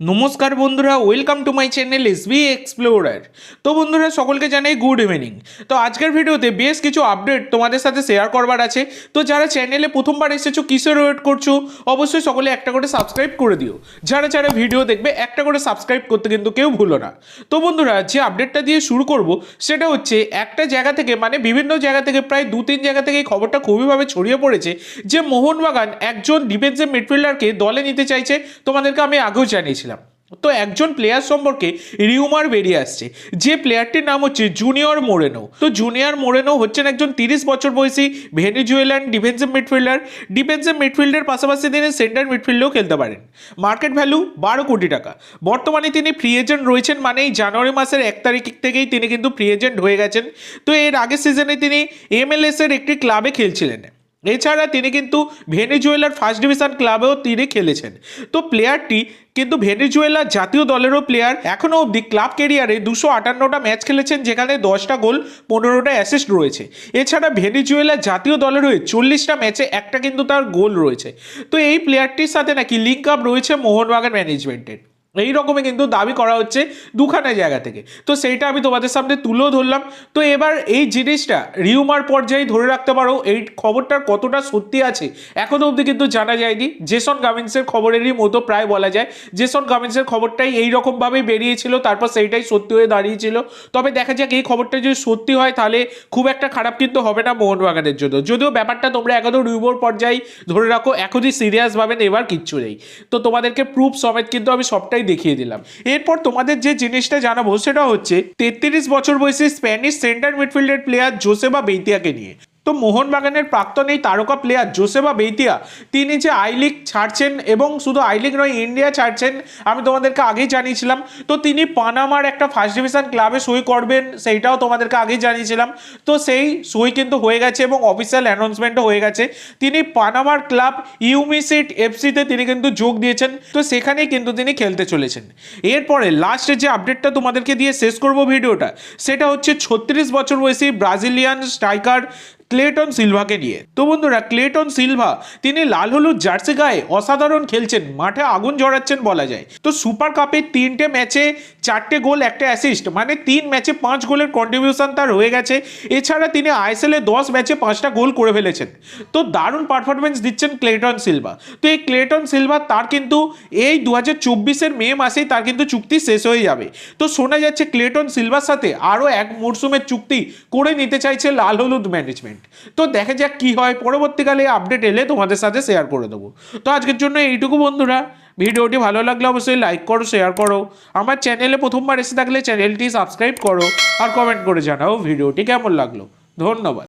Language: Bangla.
নমস্কার বন্ধুরা welcome to my channel S B explorer তো বন্ধুরা, সকলকে জানাই গুড ইভিনিং তো আজকের ভিডিওতে বেশ কিছু আপডেট তোমাদের সাথে শেয়ার করবার আছে। তো যারা চ্যানেলে প্রথমবার এসেছ কিসের ওয়েট করছ, অবশ্যই সকলে একটা করে সাবস্ক্রাইব করে দিও। যারা যারা ভিডিও দেখবে, একটা করে সাবস্ক্রাইব করতে কিন্তু কেউ ভুলো না। তো বন্ধুরা, যে আপডেটটা দিয়ে শুরু করব, সেটা হচ্ছে একটা জায়গা থেকে মানে বিভিন্ন জায়গা থেকে, প্রায় দু তিন জায়গা থেকে এই খবরটা খুবইভাবে ছড়িয়ে পড়েছে যে মোহনবাগান একজন ডিফেন্সিভ মিডফিল্ডারকে দলে নিতে চাইছে। তোমাদেরকে আমি আগেও জানিয়েছিলাম। তো একজন প্লেয়ার সম্পর্কে রিউমার বেরিয়ে আসছে। যে প্লেয়ারটির নাম হচ্ছে জুনিয়র মোরেনো তো জুনিয়র মোরেনো হচ্ছেন একজন তিরিশ বছর বয়সী ভেনিজুয়েলান ডিফেন্সিভ মিডফিল্ডার ডিফেন্সিভ মিডফিল্ডের পাশাপাশি তিনি সেন্টার মিডফিল্ডেও খেলতে পারেন। মার্কেট ভ্যালু বারো কোটি টাকা। বর্তমানে তিনি ফ্রি এজেন্ট রয়েছেন মানে এই জানুয়ারি মাসের এক তারিখ থেকেই তিনি কিন্তু ফ্রি এজেন্ট হয়ে গেছেন। তো এর আগের সিজনে তিনি এমএলএস এর একটি ক্লাবে খেলছিলেন। এছাড়া তিনি কিন্তু ভেনেজুয়েলার ফার্স্ট ডিভিশন ক্লাবেও তিনি খেলেছেন। তো প্লেয়ারটি কিন্তু ভেনেজুয়েলা জাতীয় দলেরও প্লেয়ার। এখনও অবধি ক্লাব কেরিয়ারে দুশো আটান্নটা ম্যাচ খেলেছেন, যেখানে দশটা গোল, পনেরোটা অ্যাসিস্ট রয়েছে। এছাড়া ভেনেজুয়েলা জাতীয় দলের হয়ে চল্লিশটা ম্যাচে একটা কিন্তু তার গোল রয়েছে। তো এই প্লেয়ারটির সাথে নাকি লিঙ্ক আপ রয়েছে মোহনবাগান ম্যানেজমেন্টের এই রকমই কিন্তু দাবি করা হচ্ছে দুখানা জায়গা থেকে। তো সেইটা আমি তোমাদের সামনে তুলেও ধরলাম। তো এবার এই জিনিসটা রিউমার পর্যায়ে ধরে রাখতে পারো। এই খবরটার কতটা সত্যি আছে এখনও অবধি কিন্তু জানা যায়নি। জেসন গামিন্সের খবরেরই মতো প্রায় বলা যায়। জেসন গামিন্সের খবরটাই এই রকমভাবেই বেরিয়েছিল, তারপর সেইটাই সত্যি হয়ে দাঁড়িয়েছিল। তবে দেখা যাক এই খবরটা যদি সত্যি হয় তাহলে খুব একটা খারাপ কিন্তু হবে না মোহনবাগানের জন্য। যদিও ব্যাপারটা তোমরা এখনও রিউমার পর্যায়ে ধরে রাখো, এখনই সিরিয়াসভাবে নেবার কিচ্ছু নেই। তো তোমাদেরকে প্রুফ সমেত কিন্তু আমি সবটাই দেখিয়ে দিলাম। এরপর তোমাদের যে জিনিসটা জানাব সেটা হচ্ছে, তেত্রিশ বছর বয়সী স্প্যানিশ সেন্টার মিডফিল্ডের প্লেয়ার জোসেবা বেইতিয়াকে নিয়ে। তো মোহনবাগানের প্রাক্তন এই তারকা প্লেয়ার জোসেবা বেইতিয়া, তিনি যে আই লিগ ছাড়ছেন এবং শুধু আই লিগ নয় ইন্ডিয়া ছাড়ছেন, আমি তোমাদেরকে আগেই জানিয়েছিলাম। তো তিনি পানামার একটা ফার্স্ট ডিভিশন ক্লাবে সই করবেন, সেইটাও তোমাদেরকে আগেই জানিয়েছিলাম। তো সেই সই কিন্তু হয়ে গেছে এবং অফিসিয়াল অ্যানাউন্সমেন্টও হয়ে গেছে। তিনি পানামার ক্লাব ইউমিসিট এফসিতে তিনি কিন্তু যোগ দিয়েছেন। তো সেখানেই কিন্তু তিনি খেলতে চলেছেন। এরপরে লাস্টে যে আপডেটটা তোমাদেরকে দিয়ে শেষ করব ভিডিওটা, সেটা হচ্ছে ছত্রিশ বছর বয়সী ব্রাজিলিয়ান স্ট্রাইকার ক্লেটন সিলভাকে নিয়ে। তো বন্ধুরা, ক্লেটন সিলভা, তিনি লাল হলুদ জার্সি গায়ে অসাধারণ খেলছেন, মাঠে আগুন ঝরাচ্ছেন বলা যায়। তো সুপার কাপে তিনটে ম্যাচে চারটে গোল, একটা অ্যাসিস্ট মানে তিন ম্যাচে পাঁচ গোলের কন্ট্রিবিউশন তার হয়ে গেছে। এছাড়া তিনি আইএসএলে দশ ম্যাচে পাঁচটা গোল করে ফেলেছেন। তো দারুণ পারফরমেন্স দিচ্ছেন ক্লেটন সিলভা। তো এই ক্লেটন সিলভা তার কিন্তু এই দু হাজার চব্বিশের মে মাসেই তার কিন্তু চুক্তি শেষ হয়ে যাবে। তো শোনা যাচ্ছে ক্লেটন সিলভার সাথে আরও এক মরশুমের চুক্তি করে নিতে চাইছে লাল হলুদ ম্যানেজমেন্ট তো দেখা যাক কী হয়, পরবর্তীকালে আপডেট এলে তোমাদের সাথে শেয়ার করে দেবো। তো আজকের জন্য এইটুকু বন্ধুরা। ভিডিওটি ভালো লাগলে অবশ্যই লাইক করো শেয়ার করো। আমার চ্যানেলে প্রথমবার এসে থাকলে চ্যানেলটি সাবস্ক্রাইব করো আর কমেন্ট করে জানাও ভিডিওটি কেমন লাগল। ধন্যবাদ।